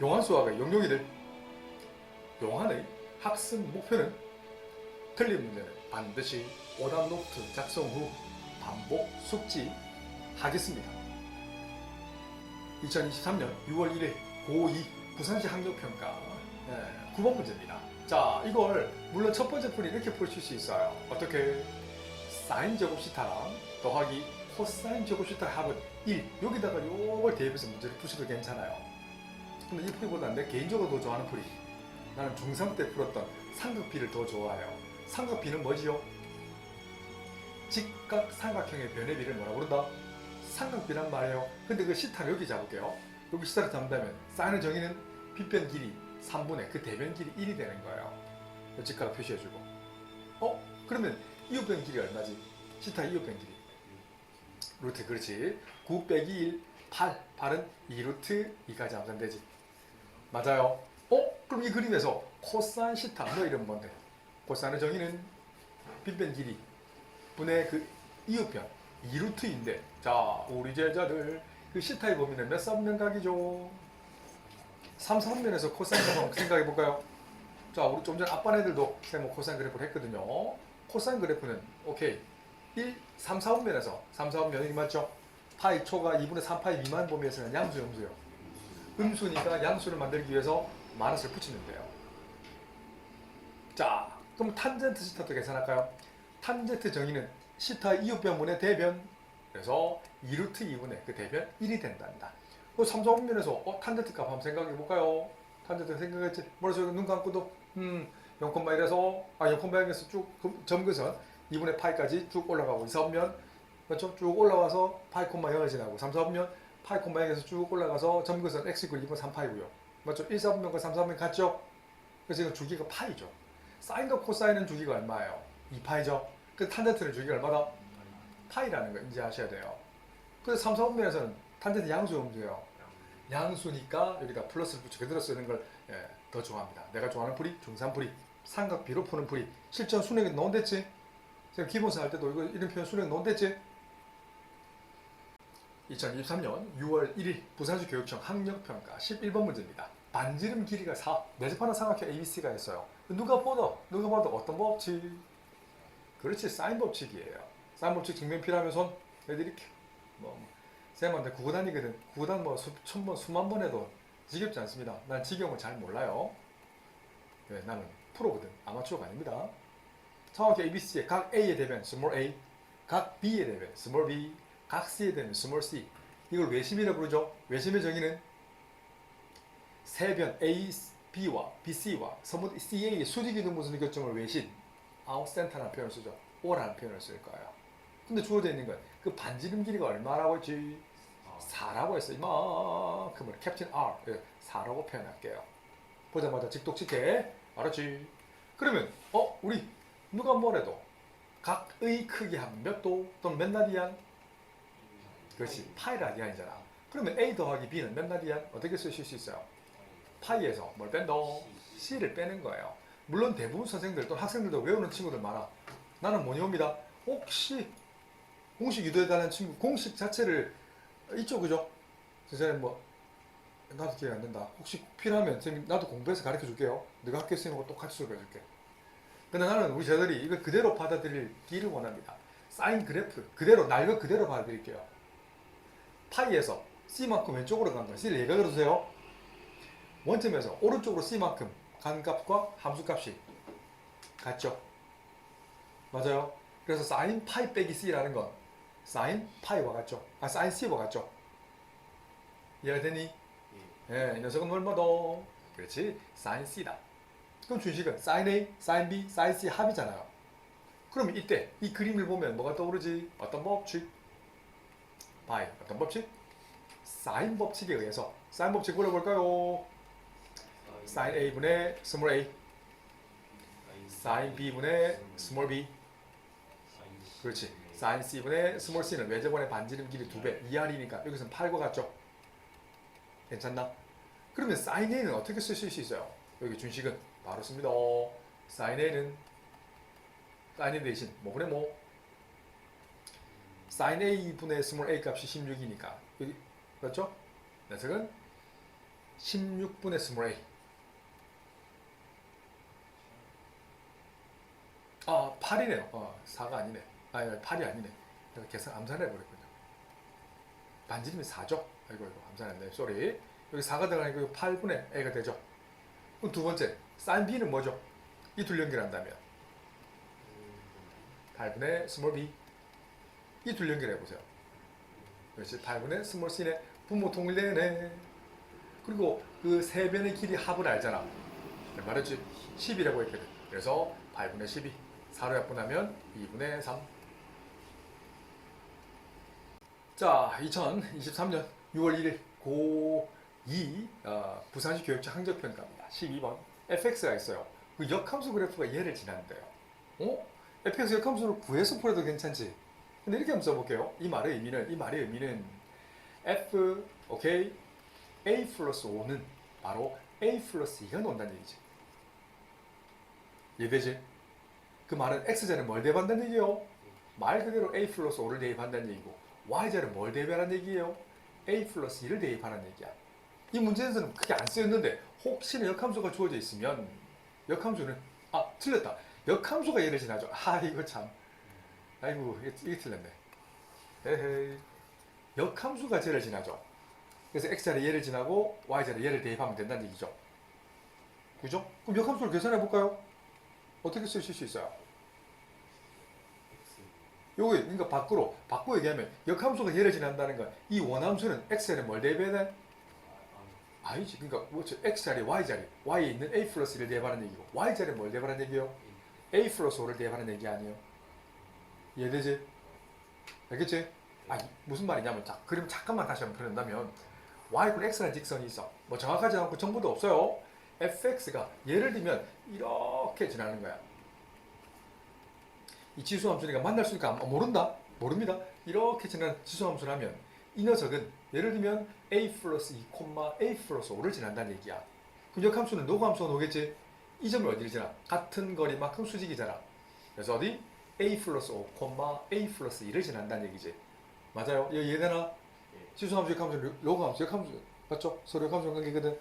용한 수학의 영역이들 용한의 학습 목표는 틀린 문제는 반드시 오답 노트 작성 후 반복 숙지 하겠습니다. 2023년 6월 1일 고2 부산시 학력평가 9번 문제입니다. 자, 이걸 물론 첫 번째 풀이 이렇게 풀실 수 있어요. 어떻게? 사인 제곱 시타랑 더하기 코사인 제곱 시타의 합은 1. 여기다가 요걸 대입해서 문제를 푸셔도 괜찮아요. 근데 이 풀이보다 내 개인적으로 더 좋아하는 풀이 나는 중3 때 풀었던 삼각비를 더 좋아해요. 삼각비는 뭐지요? 직각 삼각형의 변의비를 뭐라 부른다? 삼각비란 말이에요. 근데 그 시타를 여기 잡을게요. 여기 시타를 잡는다면 사인의 정의는 빗변 길이 3분의 그 대변 길이 1이 되는 거예요. 요 직각을 표시해주고. 어? 그러면 이웃변 길이 얼마지? 시타 이웃변 길이. 루트 그렇지. 9 빼기 1, 8. 8은 2루트 2까지 하면 되지. 맞아요. 어? 그럼 이 그림에서 코사인 시타 너 이름 뭔데? 코사인의 정의는 빗변 길이 분의 그 이웃변 2루트인데 자 우리 제자들 그 시타의 범위는 몇 삼면각이죠? 3, 3면에서 코사인 한번 생각해 볼까요? 자 우리 좀 전에 아빠 애들도 쌤뭐 코사인 그래프를 했거든요. 코사인 그래프는 오케이 1, 3, 4분면에서 3, 4분면이 맞죠? 파이 초가 2분의 3파이 미만 범위에서는 양수, 음수요. 음수니까 양수를 만들기 위해서 마이너스를 붙이면 돼요. 자, 그럼 탄젠트 시타도 계산할까요? 탄젠트 정의는 시타 이웃변분의 대변 그래서 2루트 2분의 그 대변 1이 된답니다. 그 3, 4분면에서 어, 탄젠트 값 한번 생각해 볼까요? 탄젠트 생각했지? 뭐라서 눈 감고도 음 0,1에서 아 0,1에서 쭉그 점근선 2분의 파이까지 쭉 올라가고 2, 4분면 맞죠? 쭉 올라와서 파이 콤마 0을 지나고 3, 4분면 파이 콤마 0에서 쭉 올라가서 점근선 x 이퀄 2분 3파이고요. 맞죠? 1, 4분면과 3, 4분면 같죠? 그래서 이건 주기가 파이죠. 사인과 코사인은 주기가 얼마예요? 2파이죠. 그 탄젠트는 주기가 얼마다? 파이라는 거 인지하셔야 돼요. 그래서 3, 4분면에서는 탄젠트 양수 음수예요. 양수니까 여기다 플러스를 붙여 그대로 쓰는 걸 예, 더 좋아합니다. 내가 좋아하는 풀이 중산풀이 삼각비로 푸는 풀이 실전 수능에 넣은댔지? 제가 기본사 할 때도 이거 이런 표현 수능에 넣은댔지? 2023년 6월 1일 부산시 교육청 학력평가 11번 문제입니다. 반지름 길이가 4, 내접하는 삼각형 ABC가 있어요. 누가 봐도 누가 봐도 어떤 법칙? 그렇지 사인 법칙이에요. 사인 법칙 증명 필요하면 손 내드릴게요. 뭐 쌤한테 구구 다니거든. 구구단 뭐 수, 천 번, 수만 번 해도 지겹지 않습니다. 난 지겨움을 잘 몰라요. 네, 나는 프로거든. 아마추어가 아닙니다. 정확히 ABC의 각 A의 대변 small a, 각 B의 대변 small b, 각 C의 대변 small c. 이걸 외심이라고 부르죠. 외심의 정의는 세변 A, B와 BC와 서문 CA의 수직이 등분선의 교점을 외신 아웃센터라는 표현을 쓰죠. O라는 표현을 쓸 거예요. 근데 주어져 있는 건 그 반지름 길이가 얼마라고 했지? 4라고 했어. 이만큼을 캡틴 R 4라고 표현할게요. 보자마자 직독직해. 알았지? 그러면 어 우리 누가 뭐래도 각의 크기 하면 몇 도? 또는 몇 라디안? 그렇지 파이 라디안이잖아. 그러면 A 더하기 B는 몇 라디안? 어떻게 쓰실 수 있어요? 파이에서 뭘 뺀다? C를 빼는 거예요. 물론 대부분 선생들 또 학생들도 외우는 친구들 많아. 나는 뭐냐옵니다. 혹시 공식 유도해달라는 친구 공식 자체를 있죠 그죠? 선생님 뭐 나도 기억 안 된다. 혹시 필요하면 선생님 나도 공부해서 가르쳐 줄게요. 네가 학교 선생님하고 똑같이 수업해 줄게. 근데 나는 우리 제자들이 이걸 그대로 받아들이기를 원합니다. 사인 그래프 그대로 날거 그대로 받아들일게요. 파이에서 C만큼 왼쪽으로 간 거. C를 예각으로 두세요. 원점에서 오른쪽으로 C만큼 간 값과 함수 값이 같죠? 맞아요. 그래서 사인 파이 빼기 C라는 건 사인 파이와 같죠? 아 사인 C와 같죠? 이해가 되니? 예, 이 녀석은 얼마다? 그렇지, 사인 C다. 그럼 준식은 사인 A, 사인 B, 사인 C 합이잖아요. 그럼 이때 이 그림을 보면 뭐가 떠오르지? 어떤 법칙? 파이, 어떤 법칙? 사인 법칙에 의해서 사인 법칙 물어볼까요? 사인 A분의 스몰 A, 사인 B분의 스몰 B, 그렇지. 사인 C분의 스몰 C는 외접원의 반지름 길이 2배, 2R이니까 여기서는 8과 같죠? 괜찮나? 그러면 사인 A는 어떻게 쓰실 수 있어요? 여기 준식은 바로 씁니다. 사인 A는 사인 A 대신 뭐분의 뭐? 사인 A분의 스몰 A 값이 16이니까 여기 그렇죠? 녀석은 16분의 스몰 a. 아, 8이네요. 어, 4가 아니네. 아, 8이 아니네. 내가 계산 암산해버렸군요. 반지름이 4죠? 아이고, 아이고, 암산했네. 쏘리. 여기 4가 들어가니까 8분의 a가 되죠. 그럼 두 번째, sin b는 뭐죠? 이 둘 연결한다면 8분의 스몰 b. 이 둘 연결해 보세요. 그렇지. 8분의 스몰 c네. 분모 통일되네. 그리고 그 세 변의 길이 합을 알잖아. 말했지? 10이라고 했거든. 그래서 8분의 12. 4로 약분하면 2분의 3. 자, 2023년 6월 1일 고2 어, 부산시 교육청 항적평가입니다. 12번. fx가 있어요. 그 역함수 그래프가 얘를 지났는데요. 어? fx 역함수를 구해서 풀어도 괜찮지. 근데 이렇게 한번 써볼게요. 이 말의 의미는 이 말의 의미는 f 오케이 a 플러스 5는 바로 a 플러스 2가 논다는 얘기지. 이해되지? 그 말은 x자는 뭘 대입한다는 얘기예요? 말 그대로 a 플러스 5를 대입한다는 얘기고 y자는 뭘 대입하라는 얘기예요? a 플러스 2를 대입하라는 얘기야. 이 문제에서는 크게 안 쓰였는데 혹시나 역함수가 주어져 있으면 역함수는 아 틀렸다. 역함수가 얘를 지나죠. 아 이거 참. 아이고 이게, 이게 틀렸네. 에헤이. 역함수가 쟤를 지나죠. 그래서 x자리 얘를 지나고 y자리 얘를 대입하면 된다는 얘기죠. 그죠? 그럼 역함수를 계산해 볼까요? 어떻게 쓰실 수 있어요? 요게 그러니까 밖으로 바꿔 얘기하면 역함수가 얘를 지난다는 건 이 원함수는 x자리에 뭘 대입해야 돼? 아니지. 그러니까 뭐죠? x자리, y자리, y에 있는 a 플러스 1을 대입하는 얘기고 y자리에 뭘 대입하는 얘기요? a 플러스 5를 대입하는 얘기 아니에요? 이해되지? 알겠지? 아 무슨 말이냐면 자 그럼 잠깐만 다시 한번 표현한다면 y는 x라는 직선이 있어. 뭐 정확하지 않고 정보도 없어요. fx가 예를 들면 이렇게 지나는 거야. 이 지수 함수니까 만날 수? 아, 모른다? 모릅니다. 이렇게 지나는 지수 함수라면 이 녀석은 예를 들면 a 플러스 2, a 플러스 5를 지난다는 얘기야. 그럼 역함수는 노함수가 오겠지? 이 점을 어디를 지나? 같은 거리만큼 수직이잖아. 그래서 어디? A 플러스 5, a 플러스 2를 지난다는 얘기지. 맞아요? 이거 이해되나? 지수함수, 역함수, 로그함수, 역함수 맞죠? 서로 역함수 관계거든.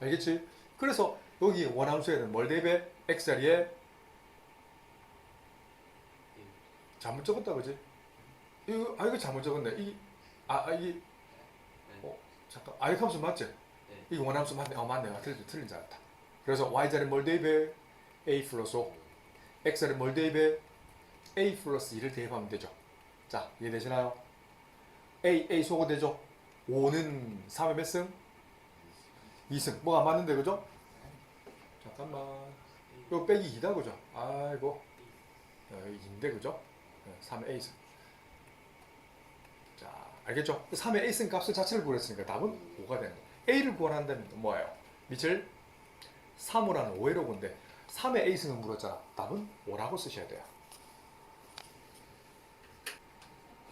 알겠지? 그래서 여기 원함수에는 뭘 대입해? x자리에 잘못 적었다 그지? 이거 아 이거 잘못 적었네. 이 아, 아 이게 어 잠깐 아 이거 함수 맞지? 이거 원함수 맞네. 어 맞네. 아, 틀린 틀린 줄 알았다. 그래서 y 자리 뭘 대입해? a 플러스 5. x 자리 뭘 대입해? A 플러스 2를 대입하면 되죠. 자 이해되시나요? a a 소거 되죠. 5는 3의 몇 승? 2승. 뭐가 안 맞는데 그죠? 잠깐만. 요 빼기 2다 그죠? 아이고. 여기 2인데 그죠? 3의 a승. 자, 알겠죠? 3의 a승 값을 자체를 구했으니까 답은 5가 되는 거예요. a를 구하는다면 뭐예요? 밑을 3호라는 5회로 본데 3의 a승을 물었잖아. 답은 5라고 쓰셔야 돼요.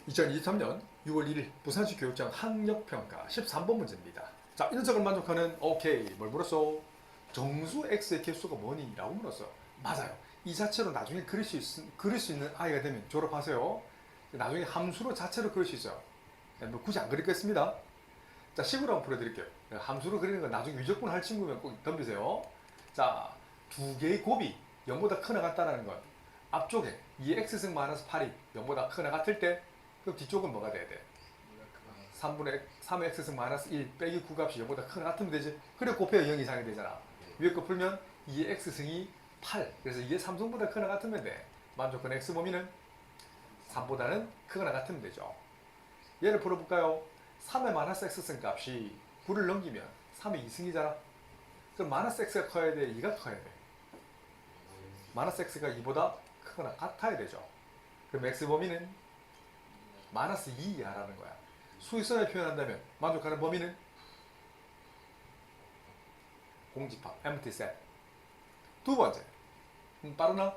2023년 6월 1일 부산시 교육청 학력평가 13번 문제입니다. 자, 이 녀석을 만족하는 오케이 뭘 물었어? 정수 x의 개수가 뭐니? 라고 물었어요. 맞아요. 이 자체로 나중에 그릴 수, 있, 그릴 수 있는 아이가 되면 졸업하세요. 나중에 함수로 자체로 그릴 수 있어요. 뭐 굳이 안 그리겠습니다. 자, 식으로 한번 풀어드릴게요. 함수로 그리는 건 나중에 위적분 할 친구면 꼭 덤비세요. 자, 두 개의 곱이 0보다 크나 같다는 건 앞쪽에 2x승 마이너스 8이 0보다 크나 같을 때 그럼 뒤쪽은 뭐가 돼야 돼? 3분의 3의 x승 마이너스 1 빼기 9 값이 0보다 크나 같으면 되지. 그래 곱해야 0 이상이 되잖아. 위에 거 풀면 2의 x승이 8. 그래서 이게 3승보다 크거나 같으면 돼. 만족한 x 범위는 3보다는 크거나 같으면 되죠. 얘를 풀어볼까요? 3의 마이너스 x승 값이 9를 넘기면 3의 2승이잖아. 그럼 마이너스 x가 커야 돼? 2가 커야 돼? 마이너스 x가 2보다 크거나 같아야 되죠. 그럼 x 범위는 마이너스 2 이하라는 거야. 수익선을 표현한다면 만족하는 범위는 공집합, empty set. 두 번째. 음, 빠르나?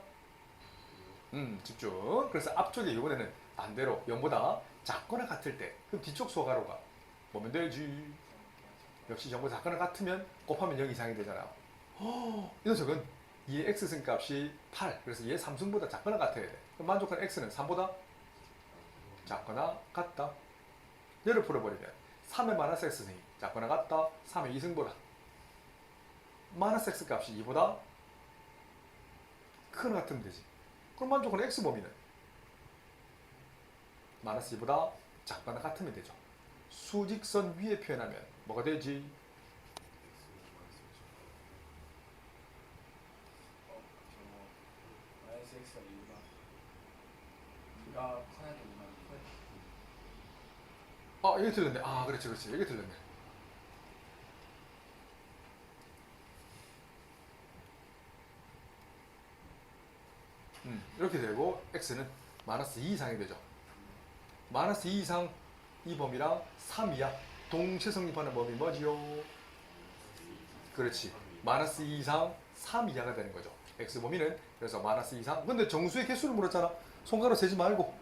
음, 집중. 그래서 앞쪽에 이번에는 반대로 0보다 작거나 같을 때, 그럼 뒤쪽 소가로가 뭐면 되지? 역시 0보다 작거나 같으면 곱하면 0 이상이 되잖아. 허, 이 녀석은 얘 x승 값이 8. 그래서 얘 3승보다 작거나 같아야 돼. 만족한 x는 3보다 작거나 같다. 얘를 풀어버리면 3의 마이너스 x승이 작거나 같다. 3의 이승보다 x 값이 2보다 크거나 같으면 되지. 그럼 만족은 x 범위는 마이너스 2보다 작거나 같으면 되죠. 수직선 위에 표현하면 뭐가 되지? 어, 저거 마이너스 x가 2가 2가 커야 되구나 아 이게 틀렸네. 아 그렇지 그렇지. 이게 틀렸네. 음, 이렇게 되고 x는 마이너스 2 이상이 되죠. 마이너스 2 이상 이 범위랑 3 이하 동시 성립하는 범위 뭐지요? 그렇지. 마이너스 2 이상 3 이하가 되는 거죠. x 범위는. 그래서 마이너스 2 이상. 근데 정수의 개수를 물었잖아. 손가락 세지 말고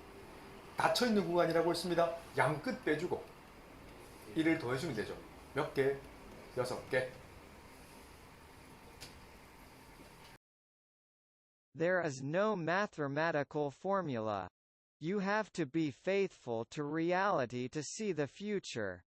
닫혀있는 구간이라고 했습니다 양 끝 빼주고 1을 더해주면 되죠 몇 개? 6개 There is no mathematical formula. You have to be faithful to reality to see the future.